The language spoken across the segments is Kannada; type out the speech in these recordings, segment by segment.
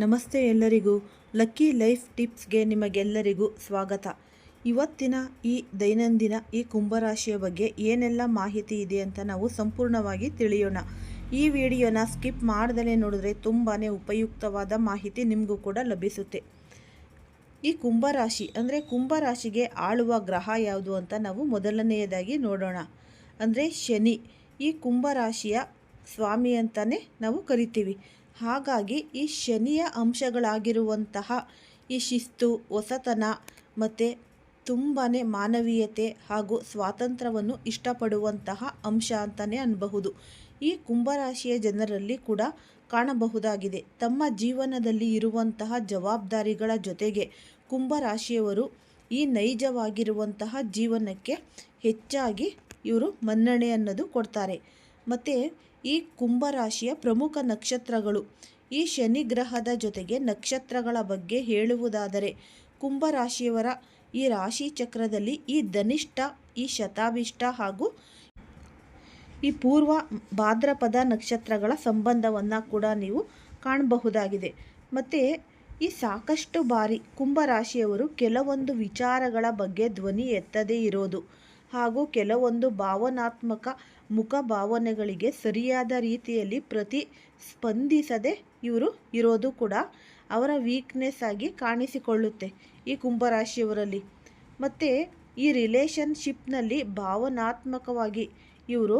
ನಮಸ್ತೆ ಎಲ್ಲರಿಗೂ ಲಕ್ಕಿ ಲೈಫ್ ಟಿಪ್ಸ್ಗೆ ನಿಮಗೆಲ್ಲರಿಗೂ ಸ್ವಾಗತ. ಇವತ್ತಿನ ಈ ದೈನಂದಿನ ಈ ಕುಂಭರಾಶಿಯ ಬಗ್ಗೆ ಏನೆಲ್ಲ ಮಾಹಿತಿ ಇದೆ ಅಂತ ನಾವು ಸಂಪೂರ್ಣವಾಗಿ ತಿಳಿಯೋಣ. ಈ ವಿಡಿಯೋನ ಸ್ಕಿಪ್ ಮಾಡ್ದಲೇ ನೋಡಿದ್ರೆ ತುಂಬಾ ಉಪಯುಕ್ತವಾದ ಮಾಹಿತಿ ನಿಮಗೂ ಕೂಡ ಲಭಿಸುತ್ತೆ. ಈ ಕುಂಭರಾಶಿ ಅಂದರೆ ಕುಂಭರಾಶಿಗೆ ಆಳುವ ಗ್ರಹ ಯಾವುದು ಅಂತ ನಾವು ಮೊದಲನೆಯದಾಗಿ ನೋಡೋಣ. ಅಂದರೆ ಶನಿ ಈ ಕುಂಭರಾಶಿಯ ಸ್ವಾಮಿ ಅಂತಲೇ ನಾವು ಕರಿತೀವಿ. ಹಾಗಾಗಿ ಈ ಶನಿಯ ಅಂಶಗಳಾಗಿರುವಂತಹ ಈ ಶಿಸ್ತು, ಹೊಸತನ ಮತ್ತು ತುಂಬಾ ಮಾನವೀಯತೆ ಹಾಗೂ ಸ್ವಾತಂತ್ರ್ಯವನ್ನು ಇಷ್ಟಪಡುವಂತಹ ಅಂಶ ಅಂತಲೇ ಅನ್ನಬಹುದು ಈ ಕುಂಭರಾಶಿಯ ಜನರಲ್ಲಿ ಕೂಡ ಕಾಣಬಹುದಾಗಿದೆ. ತಮ್ಮ ಜೀವನದಲ್ಲಿ ಇರುವಂತಹ ಜವಾಬ್ದಾರಿಗಳ ಜೊತೆಗೆ ಕುಂಭರಾಶಿಯವರು ಈ ನೈಜವಾಗಿರುವಂತಹ ಜೀವನಕ್ಕೆ ಹೆಚ್ಚಾಗಿ ಇವರು ಮನ್ನಣೆ ಅನ್ನೋದು ಕೊಡ್ತಾರೆ. ಮತ್ತು ಈ ಕುಂಭರಾಶಿಯ ಪ್ರಮುಖ ನಕ್ಷತ್ರಗಳು. ಈ ಶನಿ ಗ್ರಹದ ಜೊತೆಗೆ ನಕ್ಷತ್ರಗಳ ಬಗ್ಗೆ ಹೇಳುವುದಾದರೆ, ಕುಂಭರಾಶಿಯವರ ಈ ರಾಶಿ ಚಕ್ರದಲ್ಲಿ ಈ ಧನಿಷ್ಠ, ಈ ಶತಾಭಿಷ್ಟ ಹಾಗೂ ಈ ಪೂರ್ವ ಭಾದ್ರಪದ ನಕ್ಷತ್ರಗಳ ಸಂಬಂಧವನ್ನು ಕೂಡ ನೀವು ಕಾಣಬಹುದಾಗಿದೆ. ಮತ್ತು ಈ ಸಾಕಷ್ಟು ಬಾರಿ ಕುಂಭರಾಶಿಯವರು ಕೆಲವೊಂದು ವಿಚಾರಗಳ ಬಗ್ಗೆ ಧ್ವನಿ ಎತ್ತದೇ ಇರೋದು ಹಾಗೂ ಕೆಲವೊಂದು ಭಾವನಾತ್ಮಕ ಮುಖ ಭಾವನೆಗಳಿಗೆ ಸರಿಯಾದ ರೀತಿಯಲ್ಲಿ ಪ್ರತಿ ಸ್ಪಂದಿಸದೆ ಇವರು ಇರೋದು ಕೂಡ ಅವರ ವೀಕ್ನೆಸ್ ಆಗಿ ಕಾಣಿಸಿಕೊಳ್ಳುತ್ತೆ ಈ ಕುಂಭರಾಶಿಯವರಲ್ಲಿ. ಮತ್ತು ಈ ರಿಲೇಷನ್ಶಿಪ್ನಲ್ಲಿ ಭಾವನಾತ್ಮಕವಾಗಿ ಇವರು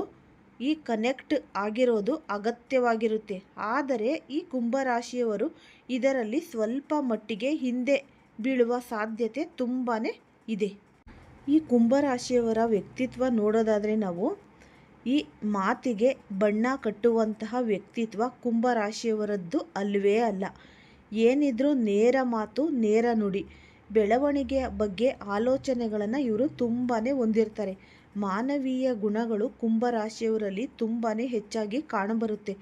ಈ ಕನೆಕ್ಟ್ ಆಗಿರೋದು ಅಗತ್ಯವಾಗಿರುತ್ತೆ. ಆದರೆ ಈ ಕುಂಭರಾಶಿಯವರು ಇದರಲ್ಲಿ ಸ್ವಲ್ಪ ಮಟ್ಟಿಗೆ ಹಿಂದೆ ಬೀಳುವ ಸಾಧ್ಯತೆ ತುಂಬಾ ಇದೆ. ಈ ಕುಂಭರಾಶಿಯವರ ವ್ಯಕ್ತಿತ್ವ ನೋಡೋದಾದರೆ ನಾವು ಈ ಮಾತಿಗೆ ಬಣ್ಣ ಕಟ್ಟುವಂತಹ ವ್ಯಕ್ತಿತ್ವ ಕುಂಭರಾಶಿಯವರದ್ದು ಅಲ್ವೇ ಅಲ್ಲ. ಏನಿದ್ರೂ ನೇರ ಮಾತು, ನೇರ ನುಡಿ. ಬೆಳವಣಿಗೆಯ ಬಗ್ಗೆ ಆಲೋಚನೆಗಳನ್ನು ಇವರು ತುಂಬಾ ಹೊಂದಿರ್ತಾರೆ. ಮಾನವೀಯ ಗುಣಗಳು ಕುಂಭರಾಶಿಯವರಲ್ಲಿ ತುಂಬಾ ಹೆಚ್ಚಾಗಿ ಕಾಣಬರುತ್ತೆ.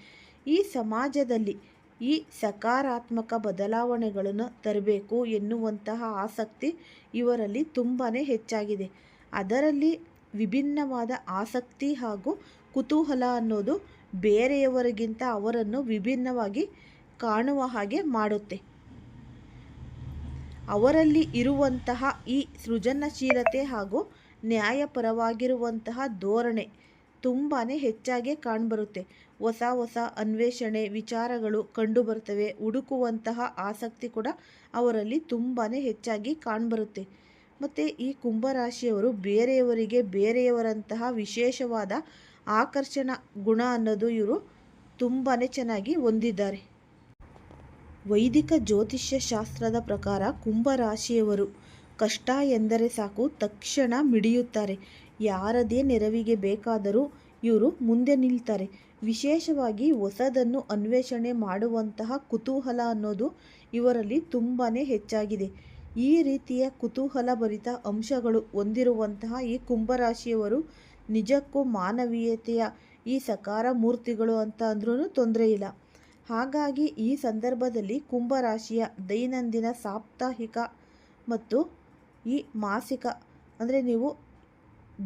ಈ ಸಮಾಜದಲ್ಲಿ ಈ ಸಕಾರಾತ್ಮಕ ಬದಲಾವಣೆಗಳನ್ನು ತರಬೇಕು ಎನ್ನುವಂತಹ ಆಸಕ್ತಿ ಇವರಲ್ಲಿ ತುಂಬಾ ಹೆಚ್ಚಾಗಿದೆ. ಅದರಲ್ಲಿ ವಿಭಿನ್ನವಾದ ಆಸಕ್ತಿ ಹಾಗೂ ಕುತೂಹಲ ಅನ್ನೋದು ಬೇರೆಯವರಿಗಿಂತ ಅವರನ್ನು ವಿಭಿನ್ನವಾಗಿ ಕಾಣುವ ಹಾಗೆ ಮಾಡುತ್ತೆ. ಅವರಲ್ಲಿ ಇರುವಂತಹ ಈ ಸೃಜನಶೀಲತೆ ಹಾಗೂ ನ್ಯಾಯಪರವಾಗಿರುವಂತಹ ಧೋರಣೆ ತುಂಬಾ ಹೆಚ್ಚಾಗಿ ಕಾಣಬರುತ್ತೆ. ಹೊಸ ಹೊಸ ಅನ್ವೇಷಣೆ, ವಿಚಾರಗಳು ಕಂಡುಬರ್ತವೆ, ಹುಡುಕುವಂತಹ ಆಸಕ್ತಿ ಕೂಡ ಅವರಲ್ಲಿ ತುಂಬಾ ಹೆಚ್ಚಾಗಿ ಕಾಣಬರುತ್ತೆ. ಮತ್ತು ಈ ಕುಂಭರಾಶಿಯವರು ಬೇರೆಯವರಿಗೆ ಬೇರೆಯವರಂತಹ ವಿಶೇಷವಾದ ಆಕರ್ಷಣ ಗುಣ ಅನ್ನೋದು ಇವರು ತುಂಬಾ ಚೆನ್ನಾಗಿ ಹೊಂದಿದ್ದಾರೆ. ವೈದಿಕ ಜ್ಯೋತಿಷ್ಯ ಶಾಸ್ತ್ರದ ಪ್ರಕಾರ ಕುಂಭರಾಶಿಯವರು ಕಷ್ಟ ಎಂದರೆ ಸಾಕು ತಕ್ಷಣ ಮಿಡಿಯುತ್ತಾರೆ. ಯಾರದೇ ನೆರವಿಗೆ ಬೇಕಾದರೂ ಇವರು ಮುಂದೆ ನಿಲ್ತಾರೆ. ವಿಶೇಷವಾಗಿ ಹೊಸದನ್ನು ಅನ್ವೇಷಣೆ ಮಾಡುವಂತಹ ಕುತೂಹಲ ಅನ್ನೋದು ಇವರಲ್ಲಿ ತುಂಬಾ ಹೆಚ್ಚಾಗಿದೆ. ಈ ರೀತಿಯ ಕುತೂಹಲಭರಿತ ಅಂಶಗಳು ಹೊಂದಿರುವಂತಹ ಈ ಕುಂಭರಾಶಿಯವರು ನಿಜಕ್ಕೂ ಮಾನವೀಯತೆಯ ಈ ಸಕಾರ ಮೂರ್ತಿಗಳು ಅಂತ ಅಂದ್ರೂ ತೊಂದರೆ ಇಲ್ಲ. ಹಾಗಾಗಿ ಈ ಸಂದರ್ಭದಲ್ಲಿ ಕುಂಭರಾಶಿಯ ದೈನಂದಿನ ಸಾಪ್ತಾಹಿಕ ಮತ್ತು ಈ ಮಾಸಿಕ ಅಂದರೆ ನೀವು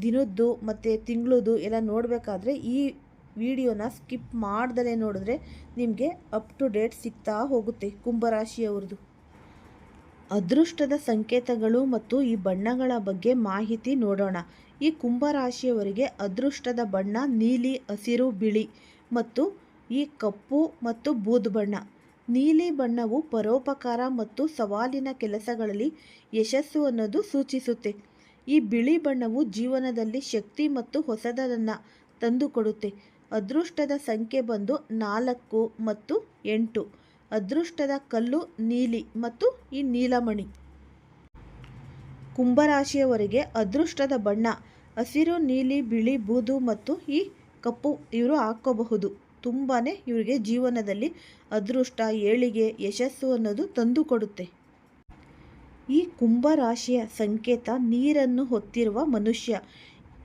ದಿನದ್ದು ಮತ್ತು ತಿಂಗಳದ್ದು ಎಲ್ಲ ನೋಡಬೇಕಾದ್ರೆ ಈ ವಿಡಿಯೋನ ಸ್ಕಿಪ್ ಮಾಡ್ದಲೇ ನೋಡಿದ್ರೆ ನಿಮಗೆ ಅಪ್ ಟು ಡೇಟ್ ಸಿಗ್ತಾ ಹೋಗುತ್ತೆ ಕುಂಭರಾಶಿಯವ್ರದ್ದು ಅದೃಷ್ಟದ ಸಂಕೇತಗಳು ಮತ್ತು ಈ ಬಣ್ಣಗಳ ಬಗ್ಗೆ ಮಾಹಿತಿ ನೋಡೋಣ. ಈ ಕುಂಭರಾಶಿಯವರಿಗೆ ಅದೃಷ್ಟದ ಬಣ್ಣ, ನೀಲಿ, ಹಸಿರು, ಬಿಳಿ ಮತ್ತು ಈ ಕಪ್ಪು ಮತ್ತು ಬೂದು ಬಣ್ಣ. ನೀಲಿ ಬಣ್ಣವು ಪರೋಪಕಾರ ಮತ್ತು ಸವಾಲಿನ ಕೆಲಸಗಳಲ್ಲಿ ಯಶಸ್ಸು ಅನ್ನೋದು ಸೂಚಿಸುತ್ತೆ. ಈ ಬಿಳಿ ಬಣ್ಣವು ಜೀವನದಲ್ಲಿ ಶಕ್ತಿ ಮತ್ತು ಹೊಸದನ್ನು ತಂದುಕೊಡುತ್ತೆ. ಅದೃಷ್ಟದ ಸಂಖ್ಯೆ ಬಂದು ನಾಲ್ಕು ಮತ್ತು ಎಂಟು. ಅದೃಷ್ಟದ ಕಲ್ಲು ನೀಲಿ ಮತ್ತು ಈ ನೀಲಮಣಿ. ಕುಂಭರಾಶಿಯವರಿಗೆ ಅದೃಷ್ಟದ ಬಣ್ಣ, ಹಸಿರು, ನೀಲಿ, ಬಿಳಿ, ಬೂದು ಮತ್ತು ಈ ಕಪ್ಪು ಇವರು ಹಾಕೋಬಹುದು ತುಂಬಾ ಇವರಿಗೆ ಜೀವನದಲ್ಲಿ ಅದೃಷ್ಟ, ಏಳಿಗೆ ಯಶಸ್ಸು ಅನ್ನೋದು ತಂದುಕೊಡುತ್ತೆ ಈ ಕುಂಭರಾಶಿಯ ಸಂಕೇತ ನೀರನ್ನು ಹೊತ್ತಿರುವ ಮನುಷ್ಯ.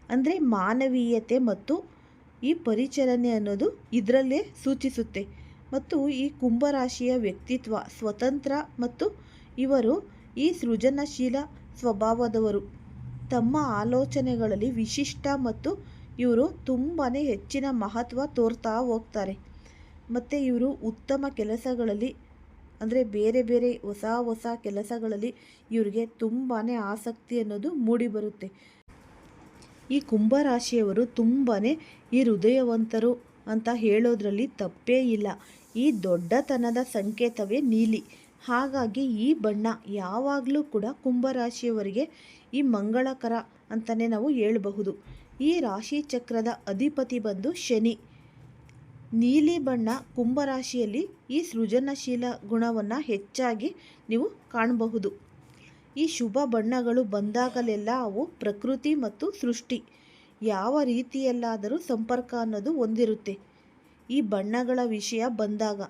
ಅಂದರೆ ಮಾನವೀಯತೆ ಮತ್ತು ಈ ಪರಿಚಲನೆ ಅನ್ನೋದು ಇದರಲ್ಲೇ ಸೂಚಿಸುತ್ತೆ. ಮತ್ತು ಈ ಕುಂಭರಾಶಿಯ ವ್ಯಕ್ತಿತ್ವ ಸ್ವತಂತ್ರ ಮತ್ತು ಇವರು ಈ ಸೃಜನಶೀಲ ಸ್ವಭಾವದವರು. ತಮ್ಮ ಆಲೋಚನೆಗಳಲ್ಲಿ ವಿಶಿಷ್ಟ ಮತ್ತು ಇವರು ತುಂಬಾ ಹೆಚ್ಚಿನ ಮಹತ್ವ ತೋರ್ತಾ ಹೋಗ್ತಾರೆ. ಮತ್ತು ಇವರು ಉತ್ತಮ ಕೆಲಸಗಳಲ್ಲಿ, ಅಂದರೆ ಬೇರೆ ಬೇರೆ ಹೊಸ ಹೊಸ ಕೆಲಸಗಳಲ್ಲಿ ಇವರಿಗೆ ತುಂಬಾ ಆಸಕ್ತಿ ಅನ್ನೋದು ಮೂಡಿಬರುತ್ತೆ. ಈ ಕುಂಭರಾಶಿಯವರು ತುಂಬಾ ಈ ಹೃದಯವಂತರು ಅಂತ ಹೇಳೋದ್ರಲ್ಲಿ ತಪ್ಪೇ ಇಲ್ಲ. ಈ ದೊಡ್ಡತನದ ಸಂಕೇತವೇ ನೀಲಿ. ಹಾಗಾಗಿ ಈ ಬಣ್ಣ ಯಾವಾಗಲೂ ಕೂಡ ಕುಂಭರಾಶಿಯವರಿಗೆ ಈ ಮಂಗಳಕರ ಅಂತಲೇ ನಾವು ಹೇಳಬಹುದು. ಈ ರಾಶಿ ಚಕ್ರದ ಅಧಿಪತಿ ಬಂದು ಶನಿ. ನೀಲಿ ಬಣ್ಣ ಕುಂಭರಾಶಿಯಲ್ಲಿ ಈ ಸೃಜನಶೀಲ ಗುಣವನ್ನು ಹೆಚ್ಚಾಗಿ ನೀವು ಕಾಣಬಹುದು. ಈ ಶುಭ ಬಣ್ಣಗಳು ಬಂದಾಗಲೆಲ್ಲ ಅವು ಪ್ರಕೃತಿ ಮತ್ತು ಸೃಷ್ಟಿ. ಯಾವ ರೀತಿಯಲ್ಲಾದರೂ ಸಂಪರ್ಕ ಅನ್ನೋದು ಹೊಂದಿರುತ್ತೆ ಈ ಬಣ್ಣಗಳ ವಿಷಯ ಬಂದಾಗ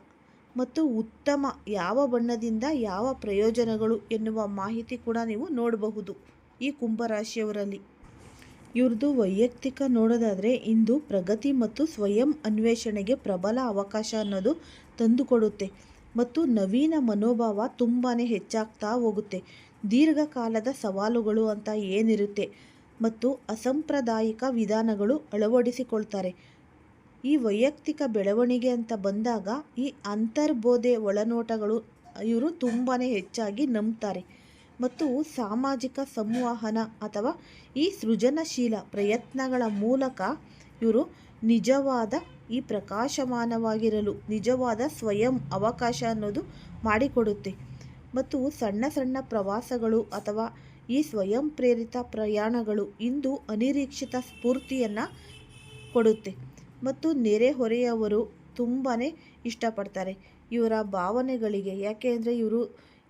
ಮತ್ತು ಉತ್ತಮ ಯಾವ ಬಣ್ಣದಿಂದ ಯಾವ ಪ್ರಯೋಜನಗಳು ಎನ್ನುವ ಮಾಹಿತಿ ಕೂಡ ನೀವು ನೋಡಬಹುದು ಈ ಕುಂಭರಾಶಿಯವರಲ್ಲಿ. ಇವ್ರದ್ದು ವೈಯಕ್ತಿಕ ನೋಡೋದಾದರೆ ಇಂದು ಪ್ರಗತಿ ಮತ್ತು ಸ್ವಯಂ ಅನ್ವೇಷಣೆಗೆ ಪ್ರಬಲ ಅವಕಾಶ ಅನ್ನೋದು ತಂದುಕೊಡುತ್ತೆ ಮತ್ತು ನವೀನ ಮನೋಭಾವ ತುಂಬಾ ಹೆಚ್ಚಾಗ್ತಾ ಹೋಗುತ್ತೆ. ದೀರ್ಘಕಾಲದ ಸವಾಲುಗಳು ಅಂತ ಏನಿರುತ್ತೆ ಮತ್ತು ಅಸಾಂಪ್ರದಾಯಿಕ ವಿಧಾನಗಳು ಅಳವಡಿಸಿಕೊಳ್ತಾರೆ. ಈ ವೈಯಕ್ತಿಕ ಬೆಳವಣಿಗೆ ಅಂತ ಬಂದಾಗ ಈ ಅಂತರ್ಬೋಧೆ ಒಳನೋಟಗಳು ಇವರು ತುಂಬಾ ಹೆಚ್ಚಾಗಿ ನಂಬ್ತಾರೆ. ಮತ್ತು ಸಾಮಾಜಿಕ ಸಂವಹನ ಅಥವಾ ಈ ಸೃಜನಶೀಲ ಪ್ರಯತ್ನಗಳ ಮೂಲಕ ಇವರು ನಿಜವಾದ ಈ ಪ್ರಕಾಶಮಾನವಾಗಿರಲು, ನಿಜವಾದ ಸ್ವಯಂ ಅವಕಾಶ ಅನ್ನೋದು ಮಾಡಿಕೊಡುತ್ತೆ. ಮತ್ತು ಸಣ್ಣ ಸಣ್ಣ ಪ್ರವಾಸಗಳು ಅಥವಾ ಈ ಸ್ವಯಂ ಪ್ರೇರಿತ ಪ್ರಯಾಣಗಳು ಇಂದು ಅನಿರೀಕ್ಷಿತ ಸ್ಫೂರ್ತಿಯನ್ನು ಕೊಡುತ್ತೆ. ಮತ್ತು ನೆರೆಹೊರೆಯವರು ತುಂಬಾ ಇಷ್ಟಪಡ್ತಾರೆ. ಇವರ ಭಾವನೆಗಳಿಗೆ, ಯಾಕೆ ಅಂದರೆ ಇವರು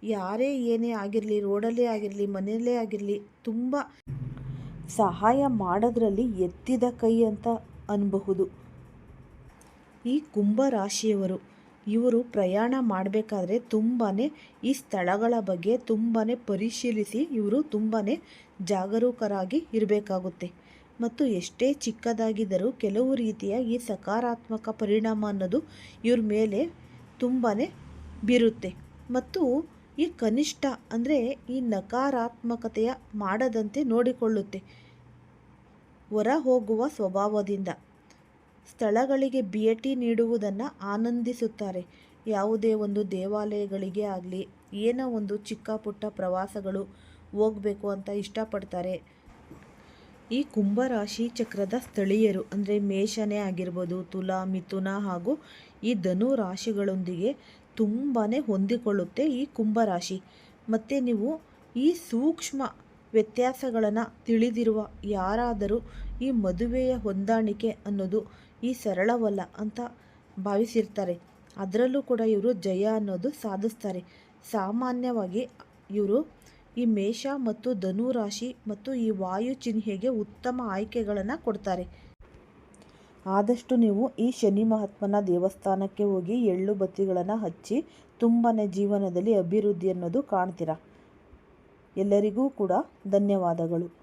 ಯಾರೇ ಏನೇ ಆಗಿರಲಿ, ರೋಡಲ್ಲೇ ಆಗಿರಲಿ, ಮನೆಯಲ್ಲೇ ಆಗಿರಲಿ, ತುಂಬ ಸಹಾಯ ಮಾಡೋದ್ರಲ್ಲಿ ಎತ್ತಿದ ಕೈ ಅಂತ ಅನ್ಬಹುದು. ಈ ಕುಂಭ ರಾಶಿಯವರು, ಇವರು ಪ್ರಯಾಣ ಮಾಡಬೇಕಾದ್ರೆ ತುಂಬಾ ಈ ಸ್ಥಳಗಳ ಬಗ್ಗೆ ತುಂಬಾ ಪರಿಶೀಲಿಸಿ ಇವರು ತುಂಬಾ ಜಾಗರೂಕರಾಗಿ ಇರಬೇಕಾಗುತ್ತೆ. ಮತ್ತು ಎಷ್ಟೇ ಚಿಕ್ಕದಾಗಿದ್ದರೂ ಕೆಲವು ರೀತಿಯ ಈ ಸಕಾರಾತ್ಮಕ ಪರಿಣಾಮ ಅನ್ನೋದು ಇವ್ರ ಮೇಲೆ ತುಂಬಾ ಬೀರುತ್ತೆ. ಮತ್ತು ಈ ಕನಿಷ್ಠ ಅಂದರೆ ಈ ನಕಾರಾತ್ಮಕತೆಯ ಮಾಡದಂತೆ ನೋಡಿಕೊಳ್ಳುತ್ತೆ. ಹೊರ ಹೋಗುವ ಸ್ವಭಾವದಿಂದ. ಸ್ಥಳಗಳಿಗೆ ಭೇಟಿ ನೀಡುವುದನ್ನು ಆನಂದಿಸುತ್ತಾರೆ. ಯಾವುದೇ ಒಂದು ದೇವಾಲಯಗಳಿಗೆ ಆಗಲಿ, ಏನೋ ಒಂದು ಚಿಕ್ಕ ಪುಟ್ಟ ಪ್ರವಾಸಗಳು ಹೋಗಬೇಕು ಅಂತ ಇಷ್ಟಪಡ್ತಾರೆ. ಈ ಕುಂಭರಾಶಿ ಚಕ್ರದ ಸ್ಥಳೀಯರು, ಅಂದರೆ ಮೇಷನೇ ಆಗಿರ್ಬೋದು, ತುಲಾ, ಮಿಥುನ ಹಾಗೂ ಈ ಧನು ರಾಶಿಗಳೊಂದಿಗೆ ತುಂಬಾ ಹೊಂದಿಕೊಳ್ಳುತ್ತೆ ಈ ಕುಂಭರಾಶಿ. ಮತ್ತು ನೀವು ಈ ಸೂಕ್ಷ್ಮ ವ್ಯತ್ಯಾಸಗಳನ್ನು ತಿಳಿದಿರುವ ಯಾರಾದರೂ ಈ ಮದುವೆಯ ಹೊಂದಾಣಿಕೆ ಅನ್ನೋದು ಈ ಸರಳವಲ್ಲ ಅಂತ ಭಾವಿಸಿರ್ತಾರೆ. ಅದರಲ್ಲೂ ಕೂಡ ಇವರು ಜಯ ಅನ್ನೋದು ಸಾಧಿಸ್ತಾರೆ. ಸಾಮಾನ್ಯವಾಗಿ ಇವರು ಈ ಮೇಷ ಮತ್ತು ಧನು ರಾಶಿ ಮತ್ತು ಈ ವಾಯು ಚಿಹ್ನೆಗೆ ಉತ್ತಮ ಆಯ್ಕೆಗಳನ್ನು ಕೊಡ್ತಾರೆ. ಆದಷ್ಟು ನೀವು ಈ ಶನಿ ಮಹಾತ್ಮನ ದೇವಸ್ಥಾನಕ್ಕೆ ಹೋಗಿ ಎಳ್ಳು ಬತ್ತಿಗಳನ್ನು ಹಚ್ಚಿ ತುಂಬಾ ಜೀವನದಲ್ಲಿ ಅಭಿವೃದ್ಧಿ ಅನ್ನೋದು ಕಾಣ್ತೀರಾ. ಎಲ್ಲರಿಗೂ ಕೂಡ ಧನ್ಯವಾದಗಳು.